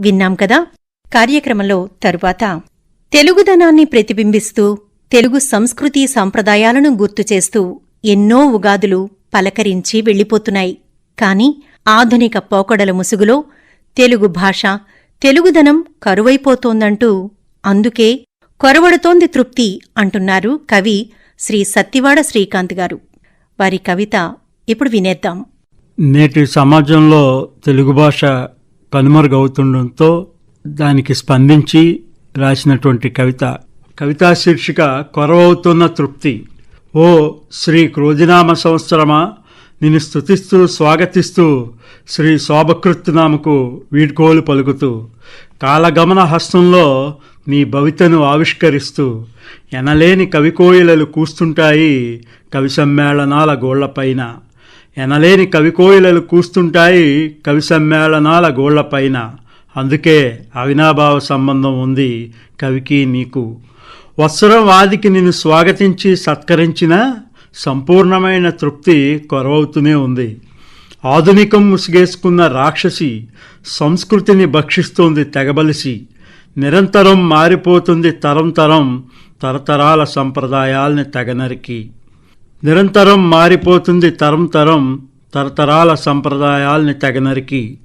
విన్నాం కదా? కార్యక్రమంలో తరువాత. తెలుగుదనాన్ని ప్రతిబింబిస్తూ తెలుగు సంస్కృతి సంప్రదాయాలను గుర్తు చేస్తూ ఎన్నో ఉగాదులు పలకరించి వెళ్ళిపోతున్నాయి. కాని ఆధునిక పోకడల ముసుగులో తెలుగు భాష తెలుగుదనం కరువైపోతోందంటూ అందుకే కొరవడుతోంది తృప్తి అంటున్నారు కవి శ్రీ సత్తివాడ శ్రీకాంత్ గారు. వారి కవిత ఇప్పుడు వినేద్దాం. నేటి సమాజంలో తెలుగు భాష కనుమరుగవుతుండటంతో దానికి స్పందించి రాసినటువంటి కవిత. కవితా శీర్షిక కొరవవుతున్న తృప్తి. ఓ శ్రీ క్రోధినామ సంవత్సరమా నిన్ను స్తుతిస్తూ స్వాగతిస్తూ శ్రీ శోభకృత్నామకు వీడ్కోలు పలుకుతూ కాలగమన హస్తంలో నీ భవితను ఆవిష్కరిస్తూ ఎనలేని కవికోయిలలు కూస్తుంటాయి కవి సమ్మేళనాల గోళ్ళపైన. ఎనలేని కవికోయిలలు కూస్తుంటాయి కవి సమ్మేళనాల గోళ్ళపైన. అందుకే అవినాభావ సంబంధం ఉంది కవికి నీకు. వత్సరం వాదికి నిన్ను స్వాగతించి సత్కరించిన సంపూర్ణమైన తృప్తి కొరవవుతూనే ఉంది. ఆధునికం ముసిగేసుకున్న రాక్షసి సంస్కృతిని భక్షిస్తోంది తెగబలిసి. నిరంతరం మారిపోతుంది తరం తరం తరతరాల సంప్రదాయాల్ని తెగనరికి నిరంతరం మారిపోతుంది తరం తరం తరతరాల సంప్రదాయాల్ని తెగనరికి.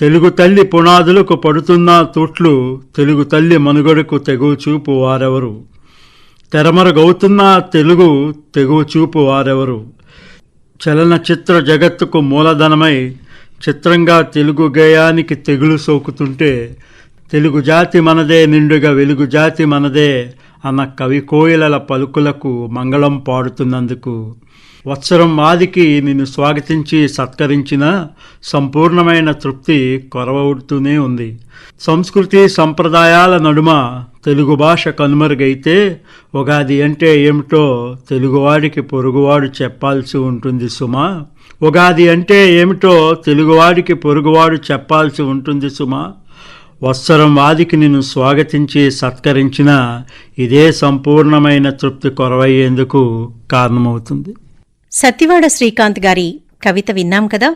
తెలుగు తల్లి పునాదులకు పడుతున్న తూట్లు తెలుగు తల్లి మనుగడకు తెగువ చూపు వారెవరు. తెరమరుగవుతున్న తెలుగు తెగువ చూపు వారెవరు. చలనచిత్ర జగత్తుకు మూలధనమై చిత్రంగా తెలుగు గేయానికి తెగులు సోకుతుంటే తెలుగు జాతి మనదే నిండుగా వెలుగు జాతి మనదే అన్న కవి కోయిలల పలుకులకు మంగళం పాడుతున్నందుకు. వత్సరం ఆదికి నిన్ను స్వాగతించి సత్కరించిన సంపూర్ణమైన తృప్తి కొరవడుతూనే ఉంది. సంస్కృతి సంప్రదాయాల నడుమ తెలుగు భాష కనుమరుగైతే ఉగాది అంటే ఏమిటో తెలుగువాడికి పొరుగువాడు చెప్పాల్సి ఉంటుంది సుమా. ఉగాది అంటే ఏమిటో తెలుగువాడికి పొరుగువాడు చెప్పాల్సి ఉంటుంది సుమా. వత్సరం వాదికి నిన్ను స్వాగతించి సత్కరించిన ఇదే సంపూర్ణమైన తృప్తి కొరవయ్యేందుకు కారణమవుతుంది. సతివాడ శ్రీకాంత్ గారి కవిత విన్నాం కదా?